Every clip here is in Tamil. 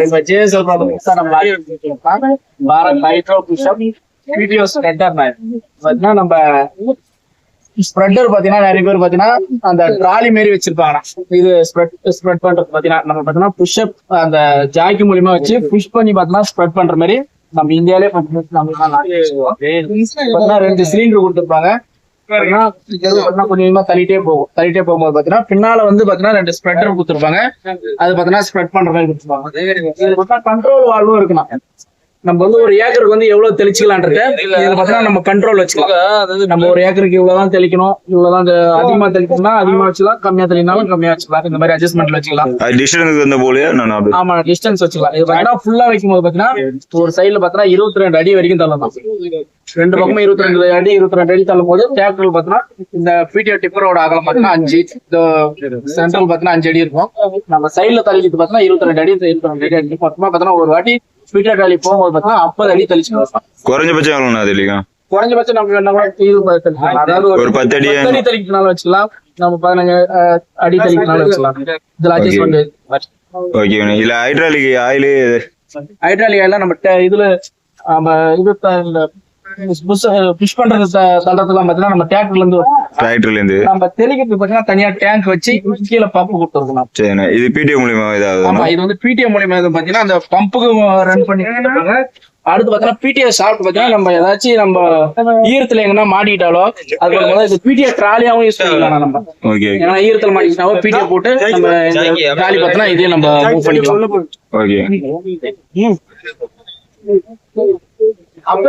இப்ப ஜேஎஸ்எல் ப்ராடக்ட்ஸ் நம்ம Bharat hydro push up video spreader பாத்தீங்கன்னா நம்ம ஸ்ப்ரெட்டர் பாத்தீங்கன்னா நிறைய பேர் பாத்தீங்கன்னா அந்த ட்ராலி மாரி வச்சிருப்பாங்க இது ஸ்ப்ரெட் ஸ்ப்ரெட் பண்றது பாத்தீங்கன்னா நம்ம பாத்தீங்கன்னா புஷ்அப் அந்த ஜாக்கி மூலியமா வச்சு புஷ் பண்ணி பாத்தீங்கன்னா ஸ்ப்ரெட் பண்ற மாதிரி நம்ம இந்தியாலே பாத்தீங்கன்னா ரெண்டு சிலிண்டர் கொடுத்துருப்பாங்க. கொஞ்சம் கொஞ்சமா தள்ளிட்டே போகும். தள்ளிட்டே போகும்போது பாத்தீங்கன்னா பின்னால வந்து பாத்தீங்கன்னா ரெண்டு ஸ்ப்ரெட்டர் கொடுத்துருப்பாங்க. அது பாத்தீங்கன்னா ஸ்ப்ரெட் பண்ற மாதிரி கொடுத்துருப்பாங்க. கண்ட்ரோல் வால்வும் இருக்கணும் நம்ம வந்து ஒரு ஏக்கருக்கு வந்து எவ்வளவு தெளிச்சுக்கலான்றத இதுல பாத்தீங்கன்னா நம்ம கண்ட்ரோல் வச்சுக்கலாம். நம்ம ஒரு ஏக்கருக்கு இவ்வளவுதான் தெளிக்கணும் இவ்வளவுதான் இந்த அதிகமா தெளிக்கணும்னா அதிகமா வச்சுக்கலாம் கம்மியா தெளிக்கனாலும் கம்மியா வச்சுக்கலாம். இந்த மாதிரி அட்ஜஸ்ட்மெண்ட் வச்சுக்கலாம். டிஸ்டன்ஸ் போலயே ஆமா டிஸ்டன்ஸ் வச்சுக்கலாம். இது பாத்தீங்கன்னா ஃபுல்லா வைக்கும்போது பாத்தீங்கன்னா ஒரு சைடுல பாத்தீங்கன்னா இருபத்தி ரெண்டு அடி வரைக்கும் தள்ளலாம் ரெண்டு பக்கமும் இருபத்தி ரெண்டு அடி இருபத்தி ரெண்டு அடி தள்ளும் போது டிராக்டர் பாத்தீங்கன்னா இந்த பிடிஓ டிப்பரோட அகலம் பாத்தீங்கன்னா அஞ்சு இந்த சென்ட்ரல் பாத்தீங்கன்னா அஞ்சு அடி இருக்கும். நம்ம சைடுல தள்ளிக்கிட்டு பாத்தீங்கன்னா இருபத்தி ரெண்டு அடி இருபத்தி ரெண்டு அடி அடி மொத்தமா பாத்தீங்கன்னா ஒரு வாட்டி ஸ்பீட்டர் ட்ராலி போகும்போது பாத்தீங்கன்னா ஐம்பது அடி தெளிச்சுக்கலாம் குறைஞ்சபட்சம் எவ்வளோண்ணா தெளிக்கும் குறைஞ்சபட்சம் நம்ம என்ன இது. அதாவது ஒரு பத்து அடி அடி தெளிக்கனாலும் வச்சுக்கலாம். நம்ம பதினஞ்சு அடி தெளிக்கனாலும் வச்சுக்கலாம். இதுல அட்ஜஸ்ட்மெண்ட் ஓகே இதுல ஹைட்ராலிக் ஆயிலு ஹைட்ராலிக் எல்லாம் நம்ம இதுல நம்ம இது புஷ் பண்றது தள்ளுறதுலாம் பாத்தீங்கன்னா நம்ம டிராக்டர்ல இருந்து டிராக்டர்ல இருந்து நம்ம தெளிக்கிறதுக்கு பாத்தீங்கன்னா தனியா டேங்க் வச்சு கீழே பம்ப் கொடுத்துருக்கணும் சரிண்ணா இது பிடிஓ மூலியமா இதாவது இது வந்து பிடிஎம் மூலியமா இது பாத்தீங்கன்னா அந்த பம்புக்கு ரன் பண்ணி. அடுத்து பாத்தீங்கன்னா பிடிஏ ஷாப்ட் பாத்தீங்கன்னா நம்ம ஏதாச்சும் நம்ம ஈரத்துல எங்கன்னா மாட்டிக்கிட்டாலோ அது பண்ணும்போது இது பிடிஏ ட்ராலியாவும் யூஸ் பண்ணிக்கலாம் நம்ம ஓகே ஏன்னா ஈரத்துல மாட்டிக்கிட்டாவோ பிடிஏ போட்டு நம்ம ட்ராலி இதே நம்ம மூவ் பண்ணிக்கலாம் ஓகே அப்ப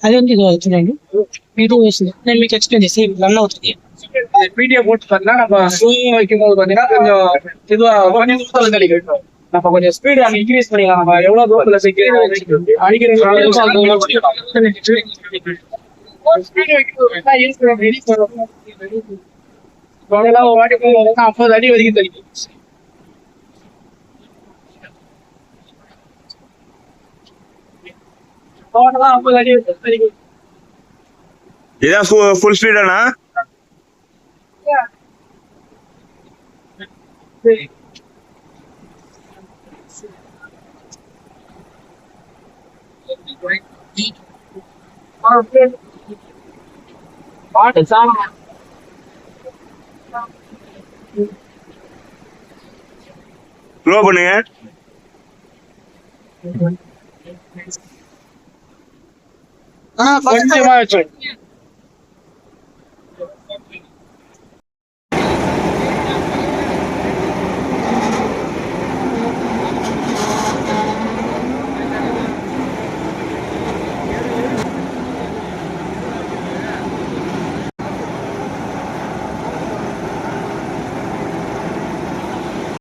అది ఉంది ఇది వచ్చిందండి పీటీ వేస్తుంది నేను మీకు ఎక్స్ప్లెయిన్ చేసి రన్ అవుతుంది பிடிஏ போட்டு பாத்தீங்கன்னா நம்ம ஸ்விங் வைக்கும்போது பாத்தீங்கன்னா கொஞ்சம் இதுவா கொஞ்சம் தூரத்துல தெளிக்கும் நம்ம கொஞ்சம் ஸ்பீடு அங்க இன்க்ரீஸ் பண்ணிக்கலாம் நம்ம எவ்வளவு தூரத்துல சீக்கிரம் அடிக்கிறதுனால ஸ்பீடு வைக்கிறது ஒரு வாட்டி போகும்போது ஐம்பது அடி வரைக்கும் தெளிக்கும் இதான் ஃபுல் ஸ்பீடாண்ணா பாட்டு சாணம் க்ளோ பண்ணுங்க. கொஞ்சமா வச்சு